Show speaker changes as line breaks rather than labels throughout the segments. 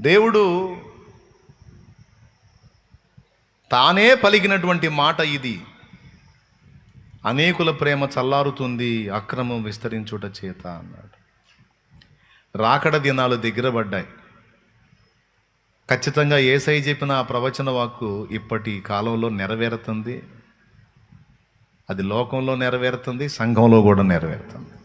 దేవుడు తానే పలికినటువంటి మాట ఇది. అనేకుల ప్రేమ చల్లారుతుంది అక్రమం విస్తరించుట చేత అన్నాడు. రాకడ దినాలు దగ్గర పడ్డాయి. ఖచ్చితంగా ఏసై చెప్పిన ఆ ప్రవచన వాక్కు ఇప్పటి కాలంలో నెరవేరుతుంది. అది లోకంలో నెరవేరుతుంది సంఘంలో కూడా నెరవేరుతుంది.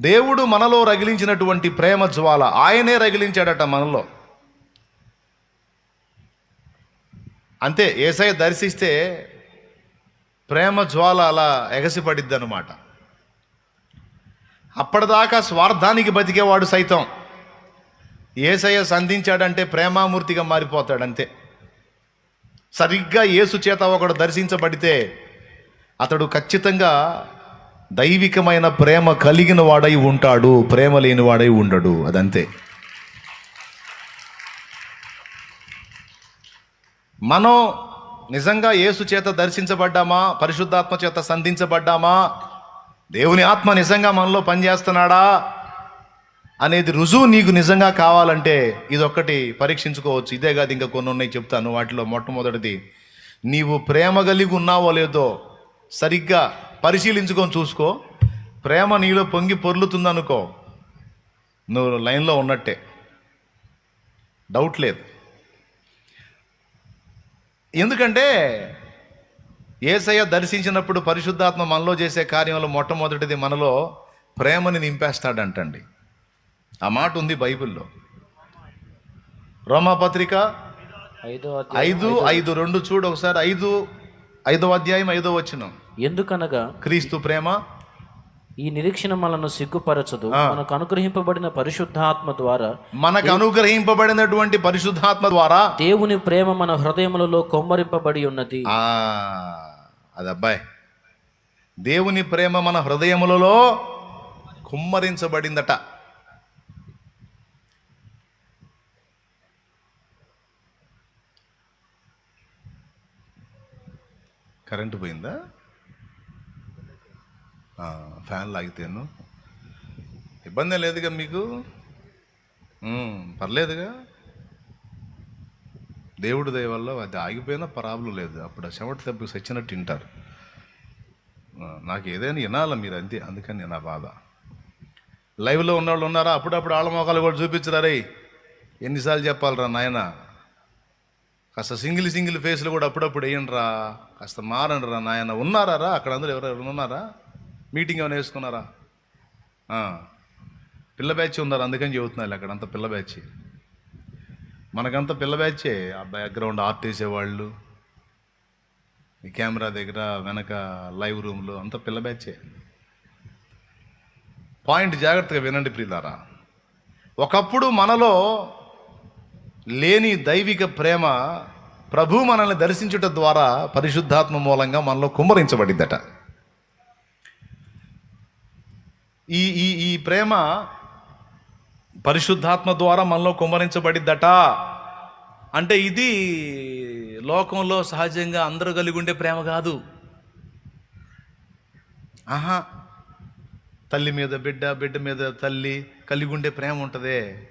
దేవుడు మనలో రగిలించినటువంటి ప్రేమ జ్వాల ఆయనే రగిలించాడట మనలో. అంతే ఏసై దర్శిస్తే ప్రేమ జ్వాల అలా ఎగసిపడిద్ది అనమాట అప్పటిదాకా స్వార్థానికి బతికేవాడు సైతం. ఏసయ్య సంధించాడంటే ప్రేమామూర్తిగా మారిపోతాడు అంతే సరిగ్గా యేసు చేత ఒకడు దర్శించబడితే అతడు ఖచ్చితంగా దైవికమైన ప్రేమ కలిగిన వాడై ఉంటాడు ప్రేమ లేని వాడై ఉండడు అదంతే. మనం నిజంగా యేసు చేత దర్శించబడ్డామా? పరిశుద్ధాత్మ చేత సంధించబడ్డామా? దేవుని ఆత్మ నిజంగా మనలో పనిచేస్తున్నాడా? అనేది రుజువు నీకు నిజంగా కావాలంటే ఇదొక్కటి పరీక్షించుకోవచ్చు. ఇదే కాదు ఇంకా కొన్ని ఉన్నాయి చెప్తాను. వాటిలో మొట్టమొదటిది నీవు ప్రేమ కలిగి ఉన్నావో లేదో సరిగ్గా పరిశీలించుకొని చూసుకో. ప్రేమ నీలో పొంగి పొర్లుతుందనుకో. నువ్వు లైన్లో ఉన్నట్టే. డౌట్ లేదు. ఎందుకంటే ఏసయ్య దర్శించినప్పుడు పరిశుద్ధాత్మ మనలో చేసే కార్యంలో మొట్టమొదటిది మనలో ప్రేమని నింపేస్తాడంటండి. ఆ మాట ఉంది బైబిల్లో. రోమాపత్రిక
ఐదో
ఐదు ఐదు రెండు చూడు ఒకసారి. ఐదు ఐదో అధ్యాయం ఐదో వచ్చిన
ఎందుకనగా
క్రీస్తు ప్రేమ
ఈ నిరీక్షణ మనను సిగ్గుపరచదు. మనకు అనుగ్రహింపబడిన పరిశుద్ధాత్మ ద్వారా
మనకు అనుగ్రహింపబడినటువంటి పరిశుద్ధాత్మ ద్వారా
దేవుని ప్రేమ మన హృదయములలో కొమ్మరింపబడి ఉన్నది.
ఆ అది అబ్బాయి దేవుని ప్రేమ మన హృదయములలో కుమ్మరించబడిందట. కరెంటు పోయిందా? ఫ్యాన్ లాగితేను ఇబ్బంది లేదుగా మీకు? పర్లేదుగా. దేవుడి దయ వల్ల అది ఆగిపోయినా ప్రాబ్లం లేదు. అప్పుడు ఆ చెమట దెబ్బకి సచ్చినట్టు తింటారు. నాకు ఏదైనా వినాల మీరు అంతే అందుకని నా బాధ. లైవ్లో ఉన్నవాళ్ళు ఉన్నారా? అప్పుడప్పుడు ఆళ్ళ మోకాలు కూడా చూపించరారే ఎన్నిసార్లు చెప్పాలరా నాయన? కాస్త సింగిల్ సింగిల్ ఫేస్లు కూడా అప్పుడప్పుడు వేయండిరా. కాస్త మారండి రా నాయన. ఉన్నారా రా అక్కడ అందరూ ఎవరెవరు ఉన్నారా? మీటింగ్ ఏమైనా వేసుకున్నారా పిల్ల బ్యాచ్ ఉన్నారు అందుకని చెబుతున్నారు అక్కడ అంత పిల్ల బ్యాచ్. మనకంతా పిల్ల బ్యాచే. ఆ బ్యాక్గ్రౌండ్ ఆర్ట్ వేసేవాళ్ళు. ఈ కెమెరా దగ్గర వెనక లైవ్ రూమ్లో అంత పిల్ల బ్యాచే. పాయింట్ జాగ్రత్తగా వినండి ప్రియులారా. ఒకప్పుడు మనలో లేని దైవిక ప్రేమ ప్రభు మనల్ని దర్శించుట ద్వారా పరిశుద్ధాత్మ మూలంగా మనలో కుమ్మరించబడిందట. ఈ ఈ ఈ ప్రేమ పరిశుద్ధాత్మ ద్వారా మనలో కుమ్మరించబడిద్దట? అంటే ఇది లోకంలో సహజంగా అందరూ కలిగి ఉండే ప్రేమ కాదు. ఆహా తల్లి మీద బిడ్డ బిడ్డ మీద తల్లి కలిగి ఉండే ప్రేమ ఉంటుందే.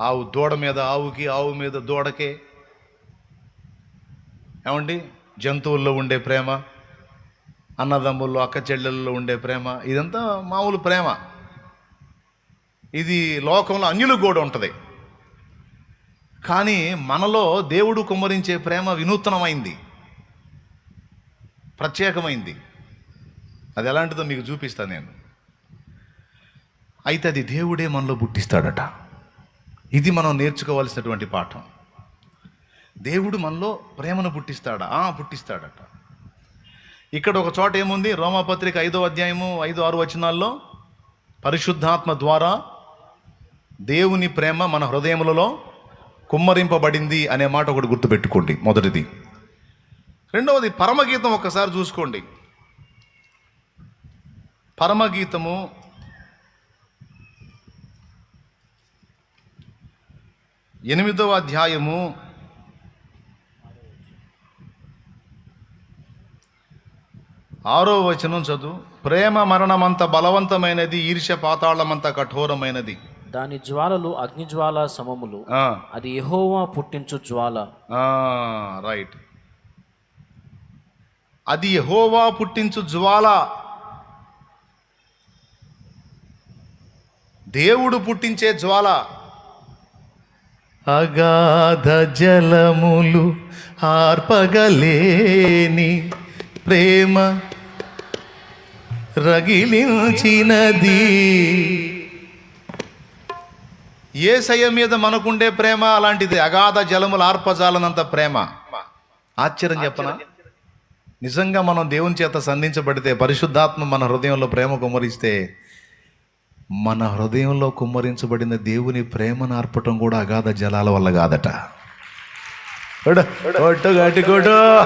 ఆవు దూడ మీద ఆవుకి ఆవు మీద దూడకే. ఏమండి? జంతువుల్లో ఉండే ప్రేమ. అన్నదమ్ముల్లో అక్క చెల్లెల్లో ఉండే ప్రేమ ఇదంతా మామూలు ప్రేమ. ఇది లోకంలో అన్యులకు కూడా ఉంటుంది. కానీ మనలో దేవుడు కుమ్మరించే ప్రేమ వినూత్నమైంది. ప్రత్యేకమైంది. అది ఎలాంటిదో మీకు చూపిస్తాను నేను. అయితే అది దేవుడే మనలో పుట్టిస్తాడట. ఇది మనం నేర్చుకోవాల్సినటువంటి పాఠం. దేవుడు మనలో ప్రేమను పుట్టిస్తాడా? పుట్టిస్తాడట. ఇక్కడ ఒక చోట ఏముంది? రోమాపత్రిక ఐదో అధ్యాయము ఐదు ఆరు వచనాల్లో పరిశుద్ధాత్మ ద్వారా దేవుని ప్రేమ మన హృదయములలో కుమ్మరింపబడింది అనే మాట ఒకటి గుర్తుపెట్టుకోండి మొదటిది. రెండవది పరమగీతం ఒక్కసారి చూసుకోండి. పరమగీతము ఎనిమిదవ అధ్యాయము ఆరో వచనం చదువు. ప్రేమ మరణమంత బలవంతమైనది ఈర్ష్య పాతాళమంత కఠోరమైనది.
దాని జ్వాలలు అగ్నిజ్వాల సమములు.
ఆ,
అది యెహోవా పుట్టించు జ్వాల.
ఆ, రైట్ అది యెహోవా పుట్టించు జ్వాల. దేవుడు పుట్టించే జ్వాల.
అగాధ జలములు ఆర్పగలేని ప్రేమ. రగిలించినది.
ఏసయ్య మీద మనకుండే ప్రేమ అలాంటిది. అగాధ జలములు ఆర్పజాలనంత ప్రేమ. ఆశ్చర్యం చెప్పనా? నిజంగా మనం దేవుని చేత సంధించబడితే పరిశుద్ధాత్మ మన హృదయంలో ప్రేమ కుమ్మరిస్తే మన హృదయంలో కుమ్మరించబడిన దేవుని ప్రేమను ఆర్పటం కూడా అగాధ జలాల వల్ల కాదట. కొడు, కొట్టు గట్టి కొట్టు.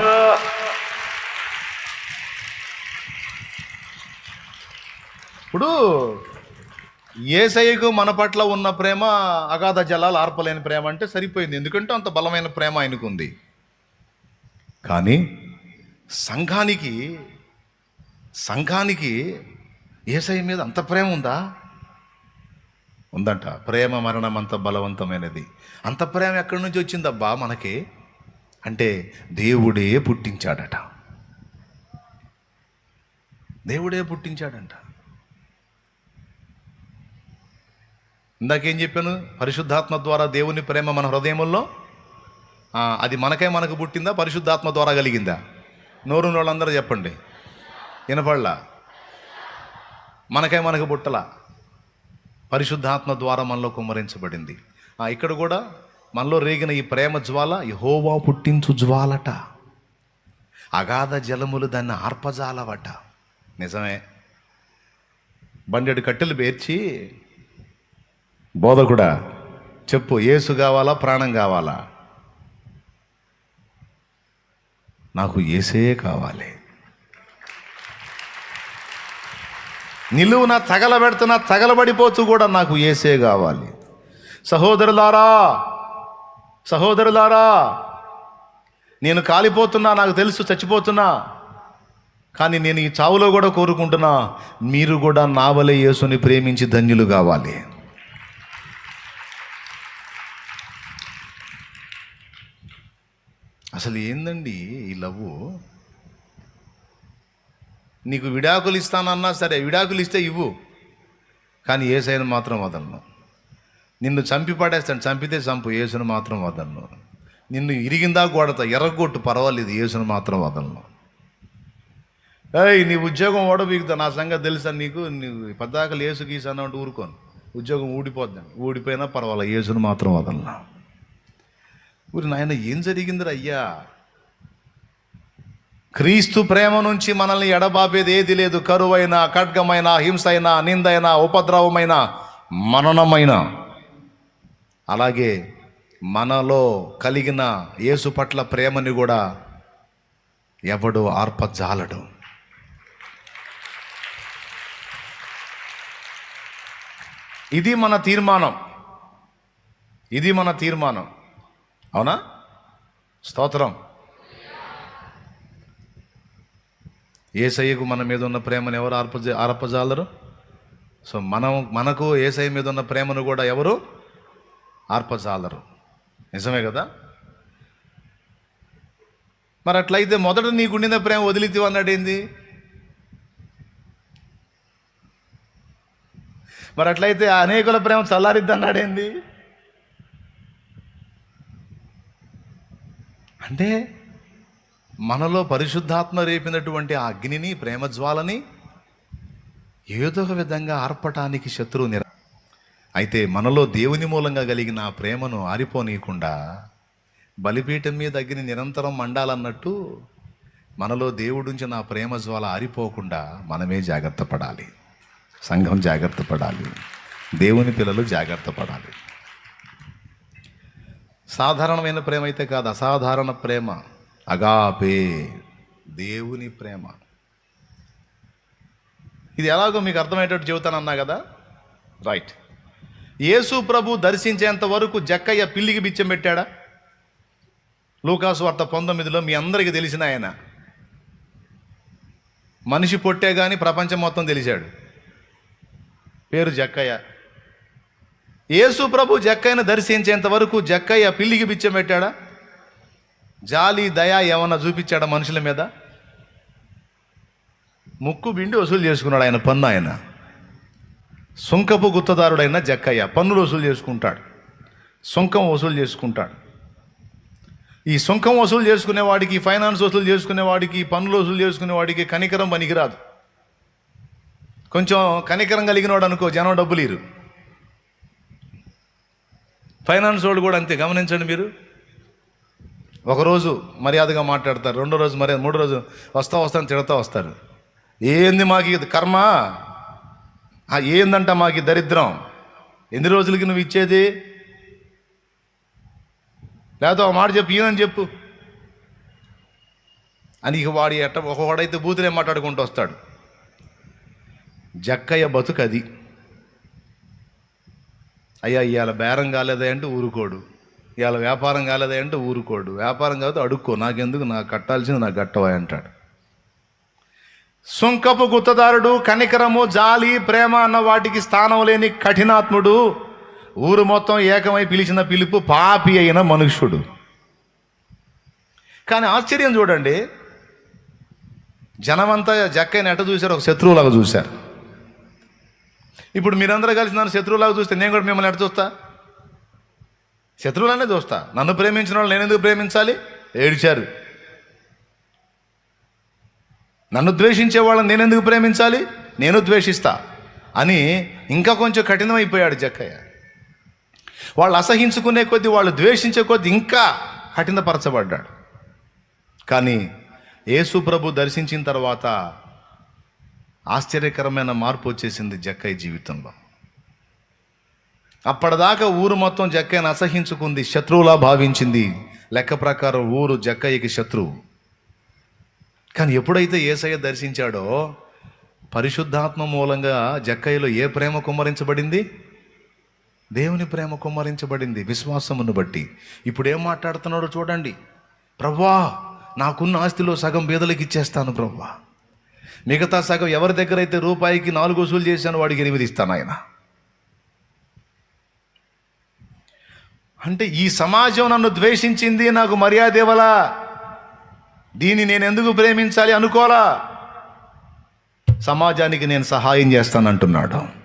ఇప్పుడు ఏసయ్యకు మన పట్ల ఉన్న ప్రేమ అగాధ జలాలు ఆర్పలేని ప్రేమ అంటే సరిపోయింది. ఎందుకంటే అంత బలమైన ప్రేమ ఆయనకుంది. కానీ సంఘానికి సంఘానికి ఏసయ్య మీద అంత ప్రేమ ఉందా? ఉందంట. ప్రేమ మరణం అంత బలవంతమైనది. అంత ప్రేమ ఎక్కడి నుంచి వచ్చిందబ్బా మనకి? అంటే దేవుడే పుట్టించాడట. దేవుడే పుట్టించాడంట. ఇందాకేం చెప్పాను? పరిశుద్ధాత్మ ద్వారా దేవుని ప్రేమ మన హృదయముల్లో? అది మనకే మనకు పుట్టిందా? పరిశుద్ధాత్మ ద్వారా కలిగిందా? నోరు వాళ్ళందరూ చెప్పండి. వినపడలా? మనకే మనకు పుట్టలా? పరిశుద్ధాత్మ ద్వారా మనలో కుమ్మరించబడింది. ఇక్కడ కూడా మనలో రేగిన ఈ ప్రేమ జ్వాల యహోవా పుట్టించు జ్వాలట. అగాధ జలములు దాన్ని ఆర్పజాలవట. నిజమే. బండెడు కట్టెలు పేర్చి బోధకుడా చెప్పు ఏసు కావాలా ప్రాణం కావాలా? నాకు ఏసే కావాలి. నిలువున తగలబెడుతున్న తగలబడిపోతూ కూడా నాకు ఏసే కావాలి. సహోదరులారా సహోదరులారా నేను కాలిపోతున్నా నాకు తెలుసు చచ్చిపోతున్నా కానీ నేను ఈ చావులో కూడా కోరుకుంటున్నా మీరు కూడా నా వలె యేసుని ప్రేమించి ధన్యులు కావాలి. అసలు ఏందండి ఈ లవ్వు? నీకు విడాకులు ఇస్తానన్నా సరే విడాకులు ఇస్తే ఇవ్వు. కానీ ఏసైన మాత్రం వదలను. నిన్ను చంపి పడేస్తాను చంపితే చంపు ఏసును మాత్రం వదలను. నిన్ను ఇరిగిందా కొడతా ఎర్రగొట్టు పర్వాలేదు ఏసును మాత్రం వదలను. ఏయ్ నీ ఉద్యోగం ఓడబీగుతా నా సంగతి తెలుసా నీకు? నీవు పద్దాకలు ఏసు గీసాను అంటే ఊరుకోను. ఉద్యోగం ఊడిపోద్దాను ఊడిపోయినా పర్వాలేదు ఏసును మాత్రం వదలను. ఊరి నాయన ఏం జరిగిందిరా అయ్యా? క్రీస్తు ప్రేమ నుంచి మనల్ని ఎడబాపేది ఏది లేదు. కరువైన ఖడ్గమైన హింస అయినా నిందైన ఉపద్రవమైన మననమైన. అలాగే మనలో కలిగిన యేసు పట్ల ప్రేమని కూడా ఎవడు ఆర్పజాలడు. ఇది మన తీర్మానం. ఇది మన తీర్మానం. అవునా? స్తోత్రం. ఏసయ్యకు మన మీద ఉన్న ప్రేమను ఎవరు ఆర్ప ఆర్పజాలరు? సో మనం మనకు ఏసయ్య మీద ఉన్న ప్రేమను కూడా ఎవరు? ఆర్పజాలరు. నిజమే కదా? మరి అట్లయితే మొదట నీకుండిన ప్రేమ వదిలితివి అన్నాడు ఏంది? మరి అట్లయితే అనేకుల ప్రేమ చల్లారిద్ది అన్నాడేంది అంటే మనలో పరిశుద్ధాత్మ రేపినటువంటి ఆ అగ్నిని ప్రేమజ్వాలని ఏదో ఒక విధంగా ఆర్పటానికి శత్రువు నిర అయితే మనలో దేవుని మూలంగా కలిగిన ఆ ప్రేమను ఆరిపోనీయకుండా బలిపీఠం మీద అగ్ని నిరంతరం మండాలన్నట్టు మనలో దేవుడుంచి నా ప్రేమ జ్వాల ఆరిపోకుండా మనమే జాగ్రత్త పడాలి. సంఘం జాగ్రత్త పడాలి. దేవుని పిల్లలు జాగ్రత్త పడాలి. సాధారణమైన ప్రేమ అయితే కాదు అసాధారణ ప్రేమ. అగాపే దేవుని ప్రేమ. ఇది ఎలాగో మీకు అర్థమయ్యేటట్టు చెబుతానన్నా కదా? రైట్ యేసు ప్రభు దర్శించేంత వరకు జక్కయ్య పిల్లికి బిచ్చం పెట్టాడా? లూకాసు వార్త పంతొమ్మిదిలో మీ అందరికీ తెలిసిన ఆయన. మనిషి పొట్టే కానీ ప్రపంచం మొత్తం తెలిసాడు పేరు జక్కయ్య. యేసు ప్రభు జక్కయ్యను దర్శించేంత వరకు జక్కయ్య పిల్లికి బిచ్చం పెట్టాడా? జాలి దయ ఏమన్నా చూపించాడా మనుషుల మీద? ముక్కు బిండి వసూలు చేసుకున్నాడు ఆయన పన్ను ఆయన. సుంకపు గుత్తదారుడైన జక్కయ్య పన్నులు వసూలు చేసుకుంటాడు. సుంకం వసూలు చేసుకుంటాడు. ఈ సుంకం వసూలు చేసుకునేవాడికి ఫైనాన్స్ వసూలు చేసుకునేవాడికి పన్నులు వసూలు చేసుకునేవాడికి కనికరం పనికిరాదు. కొంచెం కనికరం కలిగినవాడు అనుకో జనం డబ్బులు ఇరు. ఫైనాన్స్ వాళ్ళు కూడా అంతే గమనించండి మీరు. ఒకరోజు మర్యాదగా మాట్లాడతారు రెండో రోజు మర్యాద మూడో రోజు వస్తా వస్తాను తిడతా వస్తారు. ఏంది మాకు ఇది కర్మ? ఏందంట మాకు దరిద్రం? ఎన్ని రోజులకి నువ్వు ఇచ్చేది? లేకపోతే ఒక మాట చెప్పు ఈయనని చెప్పు. అని ఇక వాడి ఎట్ట ఒకవాడైతే బూతులే మాట్లాడుకుంటూ వస్తాడు. జక్కయ్య బతుకది. అది అయ్యా ఇవాళ బేరం కాలేదే అంటే ఊరుకోడు. ఇవాళ వ్యాపారం కాలేదే అంటే ఊరుకోడు. వ్యాపారం కాదు అడుక్కో. నాకెందుకు? నాకు కట్టాల్సింది నాకు కట్టవా అంటాడు. సుంకపు గుత్తదారుడు కనికరము జాలి ప్రేమ అన్న వాటికి స్థానం లేని కఠినాత్ముడు ఊరు మొత్తం ఏకమై పిలిచిన పిలుపు పాపి అయిన మనుష్యుడు. కానీ ఆశ్చర్యం చూడండి. జనమంతా జక్కైన ఎట చూశారు? ఒక శత్రువులాగా చూశారు. ఇప్పుడు మీరందరూ కలిసి నన్ను శత్రువులాగా చూస్తే నేను కూడా మిమ్మల్ని ఎట చూస్తా? శత్రువులనే చూస్తా. నన్ను ప్రేమించిన వాళ్ళు నేను ఎందుకు ప్రేమించాలి? ఏడిచారు. నన్ను ద్వేషించే వాళ్ళని నేను ఎందుకు ప్రేమించాలి? నేను ద్వేషిస్తా. అని ఇంకా కొంచెం కఠినమైపోయాడు జక్కయ్య. వాళ్ళు అసహించుకునే కొద్దీ వాళ్ళు ద్వేషించే కొద్దీ ఇంకా కఠినపరచబడ్డాడు. కానీ యేసు ప్రభు దర్శించిన తర్వాత ఆశ్చర్యకరమైన మార్పు వచ్చేసింది జక్కయ్య జీవితంలో. అప్పటిదాకా ఊరు మొత్తం జక్కయ్యను అసహించుకుంది శత్రువులా భావించింది. లెక్క ప్రకారం ఊరు జక్కయ్యకి శత్రువు. కానీ ఎప్పుడైతే ఏసయ్య దర్శించాడో పరిశుద్ధాత్మ మూలంగా జక్కయ్యలో ఏ ప్రేమ కుమ్మరించబడింది? దేవుని ప్రేమ కుమ్మరించబడింది విశ్వాసమును బట్టి. ఇప్పుడు ఏం మాట్లాడుతున్నాడో చూడండి. ప్రవ్వా నాకున్న ఆస్తిలో సగం బీదలకు ఇచ్చేస్తాను ప్రవ్వా. మిగతా సగం ఎవరి దగ్గర అయితే రూపాయికి నాలుగు వసూలు చేశాను వాడికి ఎనిమిది ఇస్తాను ఆయన అంటే ఈ సమాజం నన్ను ద్వేషించింది నాకు మర్యాద ఇవ్వలా? దీన్ని నేను ఎందుకు ప్రేమించాలి అనుకోలా సమాజానికి నేను సహాయం చేస్తానంటున్నాడు.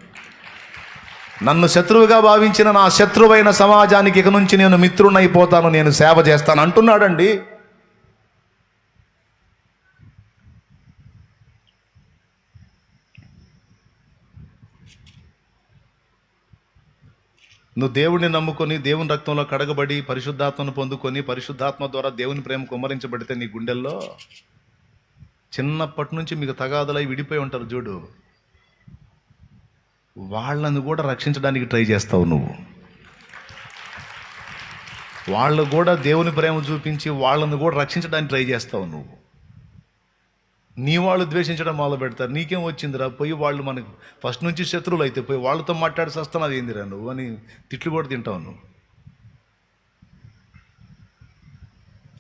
నన్ను శత్రువుగా భావించిన నా శత్రువైన సమాజానికి ఇక నుంచి నేను మిత్రునైపోతాను నేను సేవ చేస్తాను అంటున్నాడండి. నువ్వు దేవుడిని నమ్ముకొని దేవుని రక్తంలో కడగబడి పరిశుద్ధాత్మను పొందుకొని పరిశుద్ధాత్మ ద్వారా దేవుని ప్రేమ కుమ్మరించబడితే నీ గుండెల్లో చిన్నప్పటి నుంచి మీకు తగాదలై విడిపోయి ఉంటారు చూడు. వాళ్ళని కూడా రక్షించడానికి ట్రై చేస్తావు నువ్వు. వాళ్ళు కూడా దేవుని ప్రేమ చూపించి వాళ్ళను కూడా రక్షించడానికి ట్రై చేస్తావు నువ్వు. నీ వాళ్ళు ద్వేషించడం మొదలు పెడతారు. నీకేం వచ్చిందిరా? పోయి వాళ్ళు మనకు ఫస్ట్ నుంచి శత్రువులు అయితే పోయి వాళ్ళతో మాట్లాడి అది ఏందిరా నువ్వు అని తిట్లు కూడా తింటావు నువ్వు.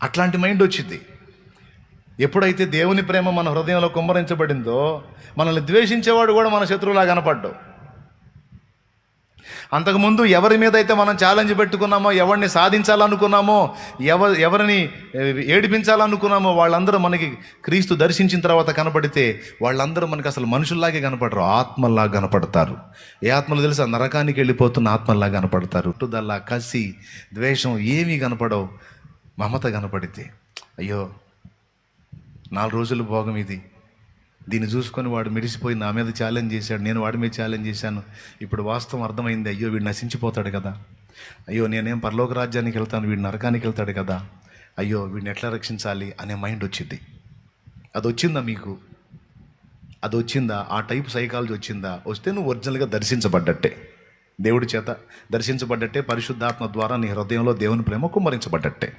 అట్లాంటి మైండ్ వచ్చింది. ఎప్పుడైతే దేవుని ప్రేమ మన హృదయంలో కుమ్మరించబడిందో మనల్ని ద్వేషించేవాడు కూడా మన శత్రువులా కనపడ్డావు. అంతకుముందు ఎవరి మీద అయితే మనం ఛాలెంజ్ పెట్టుకున్నామో ఎవరిని సాధించాలనుకున్నామో ఎవ ఎవరిని ఏడిపించాలనుకున్నామో వాళ్ళందరూ మనకి క్రీస్తు దర్శించిన తర్వాత కనపడితే వాళ్ళందరూ మనకి అసలు మనుషుల్లాగే కనపడరు ఆత్మల్లాగా కనపడతారు. ఏ ఆత్మలు తెలుసా? నరకానికి వెళ్ళిపోతున్న ఆత్మల్లాగా కనపడతారు. పుట్టుదల్లా కసి ద్వేషం ఏమీ కనపడవు. మమత కనపడితే అయ్యో నాలుగు రోజులు భోగం ఇది. దీన్ని చూసుకొని వాడు మెరిసిపోయి నా మీద ఛాలెంజ్ చేశాడు నేను వాడి మీద ఛాలెంజ్ చేశాను. ఇప్పుడు వాస్తవం అర్థమైంది అయ్యో వీడు నశించిపోతాడు కదా. అయ్యో నేనేం పరలోక రాజ్యానికి వెళ్తాను వీడు నరకానికి వెళ్తాడు కదా. అయ్యో వీడిని ఎట్లా రక్షించాలి అనే మైండ్ వచ్చింది. అది వచ్చిందా మీకు? అది వచ్చిందా ఆ టైప్ సైకాలజీ వచ్చిందా? వస్తే నువ్వు ఒరిజినల్గా దర్శించబడ్డట్టే. దేవుడి చేత దర్శించబడ్డట్టే పరిశుద్ధాత్మ ద్వారా నీ హృదయంలో దేవుని ప్రేమ కుమ్మరించబడ్డట్టే.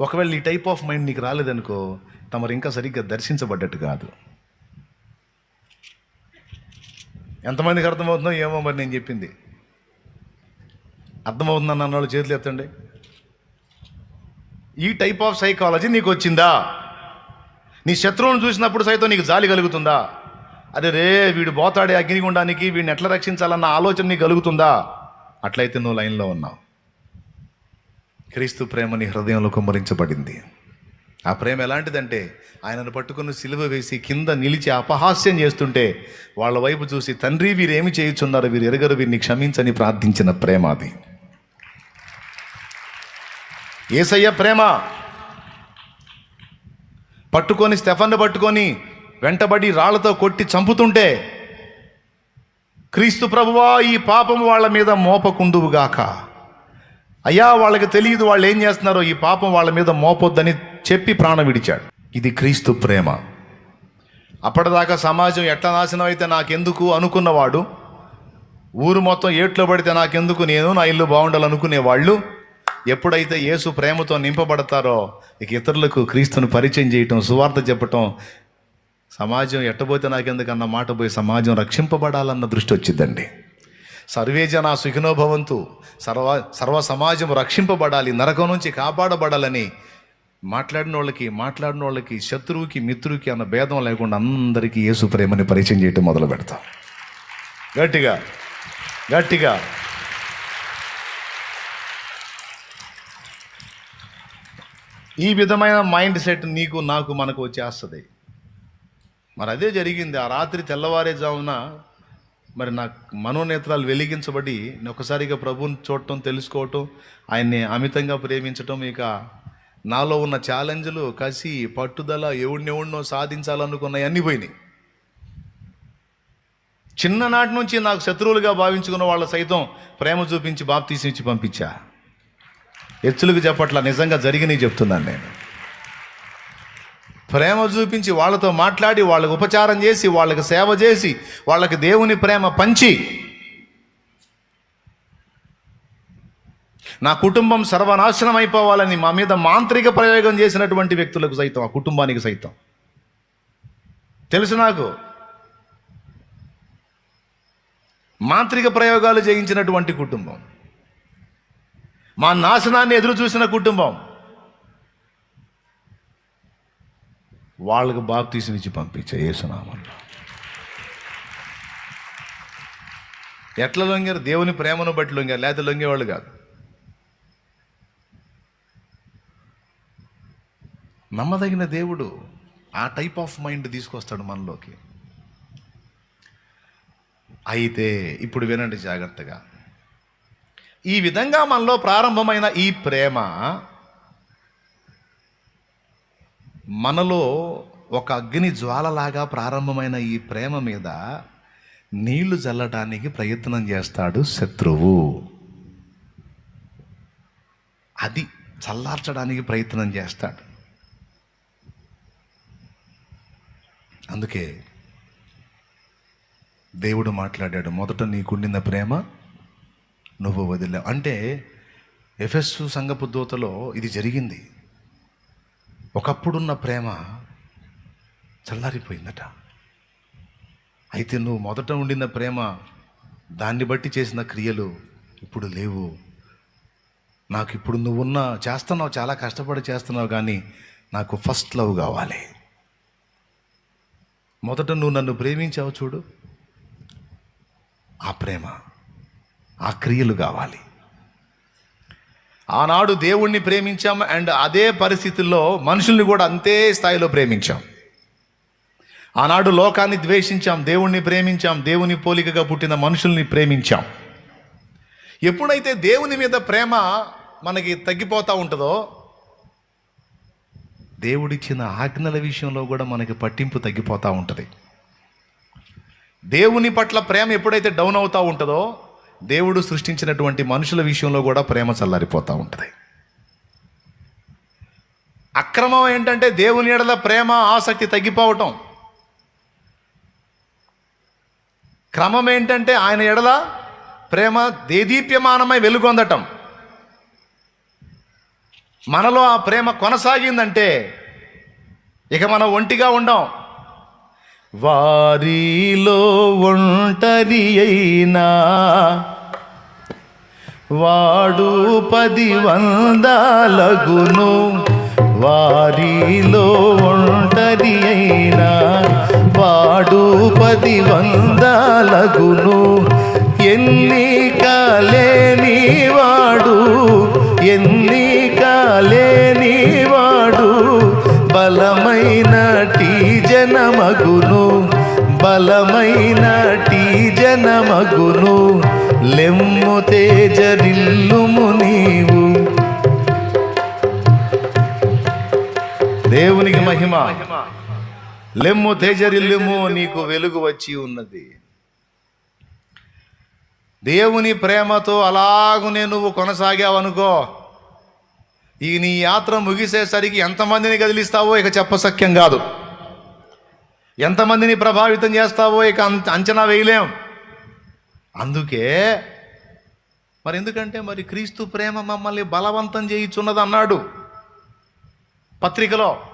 ఒకవేళ ఈ టైప్ ఆఫ్ మైండ్ నీకు రాలేదనుకో తమరు ఇంకా సరిగ్గా దర్శించబడ్డట్టు కాదు. ఎంతమందికి అర్థమవుతుందో ఏమో మరి నేను చెప్పింది. అర్థమవుతుందని అన్న వాళ్ళు చేతులు ఎత్తండి? ఈ టైప్ ఆఫ్ సైకాలజీ నీకు వచ్చిందా? నీ శత్రువును చూసినప్పుడు సైతం నీకు జాలి కలుగుతుందా? అరే రే వీడు పోతాడే అగ్నిగుండానికి వీడిని ఎట్లా రక్షించాలన్న ఆలోచన నీకు కలుగుతుందా? అట్లయితే నువ్వు లైన్లో ఉన్నావు. క్రీస్తు ప్రేమ నీ హృదయంలో కుమ్మరించబడింది. ఆ ప్రేమ ఎలాంటిదంటే ఆయనను పట్టుకుని సిలువ వేసి కింద నిలిచి అపహాస్యం చేస్తుంటే వాళ్ళ వైపు చూసి తండ్రి వీరేమి చేయుచున్నారు? వీరు ఎరగరు వీరిని క్షమించని ప్రార్థించిన ప్రేమ అది. ఏసయ్య ప్రేమ. పట్టుకొని స్టెఫన్ను పట్టుకొని వెంటబడి రాళ్ళతో కొట్టి చంపుతుంటే క్రీస్తు ప్రభువా ఈ పాపం వాళ్ళ మీద మోపకుండువుగాక. అయ్యా వాళ్ళకి తెలియదు వాళ్ళు ఏం చేస్తున్నారో ఈ పాపం వాళ్ళ మీద మోపొద్దని చెప్పి ప్రాణం విడిచాడు. ఇది క్రీస్తు ప్రేమ. అప్పటిదాకా సమాజం ఎట్లా నాశనం అయితే నాకెందుకు అనుకున్నవాడు? ఊరు మొత్తం ఏట్లో పడితే నాకెందుకు నేను? నా ఇల్లు బాగుండాలనుకునే వాళ్ళు ఎప్పుడైతే యేసు ప్రేమతో నింపబడతారో ఇక ఇతరులకు క్రీస్తును పరిచయం చేయటం సువార్త చెప్పటం సమాజం ఎట్టబోతే నాకెందుకు అన్న మాట పోయి సమాజం రక్షింపబడాలన్న దృష్టి వచ్చిందండి. సర్వే జన సుఖినోభవంతు సర్వ సర్వ సమాజం రక్షింపబడాలి నరకం నుంచి కాపాడబడాలని మాట్లాడిన వాళ్ళకి మాట్లాడిన వాళ్ళకి శత్రువుకి మిత్రుకి అన్న భేదం లేకుండా అందరికీ యేసు ప్రేమని పరిచయం చేయటం మొదలు పెడతాం. గట్టిగా గట్టిగా. ఈ విధమైన మైండ్ సెట్ నీకు నాకు మనకు వచ్చేస్తుంది. మరి అదే జరిగింది. ఆ రాత్రి తెల్లవారేజామున మరి నా మనోనేత్రాలు వెలిగించబడి ఒకసారిగా ప్రభువుని చూడటం తెలుసుకోవటం ఆయన్ని అమితంగా ప్రేమించటం ఇక నాలో ఉన్న ఛాలెంజ్లు కసి పట్టుదల ఎవడినెవడినో సాధించాలనుకున్నాయి అన్నీ పోయినాయి. చిన్ననాటి నుంచి నాకు శత్రువులుగా భావించుకున్న వాళ్ళ సైతం ప్రేమ చూపించి బాప్తీసి ఇచ్చి పంపించా. ఎచ్చులకు చెప్పట్లా నిజంగా జరిగినవి చెప్తున్నాను నేను. ప్రేమ చూపించి వాళ్ళతో మాట్లాడి వాళ్ళకు ఉపచారం చేసి వాళ్ళకి సేవ చేసి వాళ్ళకి దేవుని ప్రేమ పంచి నా కుటుంబం సర్వనాశనం అయిపోవాలని మా మీద మాంత్రిక ప్రయోగం చేసినటువంటి వ్యక్తులకు సైతం ఆ కుటుంబానికి సైతం. తెలుసు నాకు? మాంత్రిక ప్రయోగాలు చేయించినటువంటి కుటుంబం. మా నాశనాన్ని ఎదురు చూసిన కుటుంబం. వాళ్ళకు బాప్తీసం ఇచ్చి పంపించే యేసునామంలో ఎట్లా లొంగారు? దేవుని ప్రేమను బట్టి లొంగారు లేకపోతే లొంగేవాళ్ళు కాదు. నమ్మదగిన దేవుడు ఆ టైప్ ఆఫ్ మైండ్ తీసుకొస్తాడు మనలోకి. అయితే ఇప్పుడు వినండి జాగ్రత్తగా. ఈ విధంగా మనలో ప్రారంభమైన ఈ ప్రేమ మనలో ఒక అగ్ని జ్వాలలాగా ప్రారంభమైన ఈ ప్రేమ మీద నీళ్ళు చల్లటానికి ప్రయత్నం చేస్తాడు శత్రువు. అది చల్లార్చడానికి ప్రయత్నం చేస్తాడు. అందుకే దేవుడు మాట్లాడాడు మొదట నీకుండిన ప్రేమ నువ్వు వదిలేవు అంటే ఎఫెస్సు సంఘపు దూతలో ఇది జరిగింది. ఒకప్పుడున్న ప్రేమ చల్లారిపోయిందట. అయితే నువ్వు మొదట ఉండిన ప్రేమ దాన్ని బట్టి చేసిన క్రియలు ఇప్పుడు లేవు. నాకు ఇప్పుడు నువ్వున్న చేస్తున్నావు చాలా కష్టపడి చేస్తున్నావు కానీ నాకు ఫస్ట్ లవ్ కావాలి. మొదట నువ్వు నన్ను ప్రేమించావు చూడు. ఆ ప్రేమ ఆ క్రియలు కావాలి. ఆనాడు దేవుణ్ణి ప్రేమించాం అండ్ అదే పరిస్థితుల్లో మనుషుల్ని కూడా అంతే స్థాయిలో ప్రేమించాం. ఆనాడు లోకాన్ని ద్వేషించాం దేవుణ్ణి ప్రేమించాం దేవుని పోలికగా పుట్టిన మనుషుల్ని ప్రేమించాం. ఎప్పుడైతే దేవుని మీద ప్రేమ మనకి తగ్గిపోతూ ఉంటుందో దేవుడిచ్చిన ఆజ్ఞల విషయంలో కూడా మనకి పట్టింపు తగ్గిపోతూ ఉంటుంది. దేవుని పట్ల ప్రేమ ఎప్పుడైతే డౌన్ అవుతూ ఉంటుందో దేవుడు సృష్టించినటువంటి మనుషుల విషయంలో కూడా ప్రేమ చల్లారిపోతూ ఉంటుంది. అక్రమం ఏంటంటే దేవుని ఎడల ప్రేమ ఆసక్తి తగ్గిపోవటం. క్రమం ఏంటంటే ఆయన ఎడల ప్రేమ దేదీప్యమానమై వెలుగొందటం. మనలో ఆ ప్రేమ కొనసాగిందంటే ఇక మనం ఒంటిగా ఉండం.
వారిలో ఒంటరి అయినా వాడు పది వందలగును.
వారిలో ఒంటరి అయినా వాడు పది వందలగును. ఎన్నికలేని వాడు ఎన్ని ఎన్నికలేని వాడు బలమైనటి జనమగును బలమైనటి జనమగును లెమ్ము తేజరిల్లుము నీవు. దేవునికి మహిమ. లెమ్ము తేజరిల్లుము నీకు వెలుగు వచ్చి ఉన్నది. దేవుని ప్రేమతో అలాగునే నువ్వు కొనసాగావనుకో. ఈ నీ యాత్ర ముగిసేసరికి ఎంతమందిని కదిలిస్తావో ఇక చెప్పసఖ్యం కాదు. ఎంతమందిని ప్రభావితం చేస్తావో ఇక అంచనా వేయలేం. అందుకే మరి ఎందుకంటే మరి క్రీస్తు ప్రేమ మమ్మల్ని బలవంతం చేయిచున్నది అన్నాడు పత్రికలో.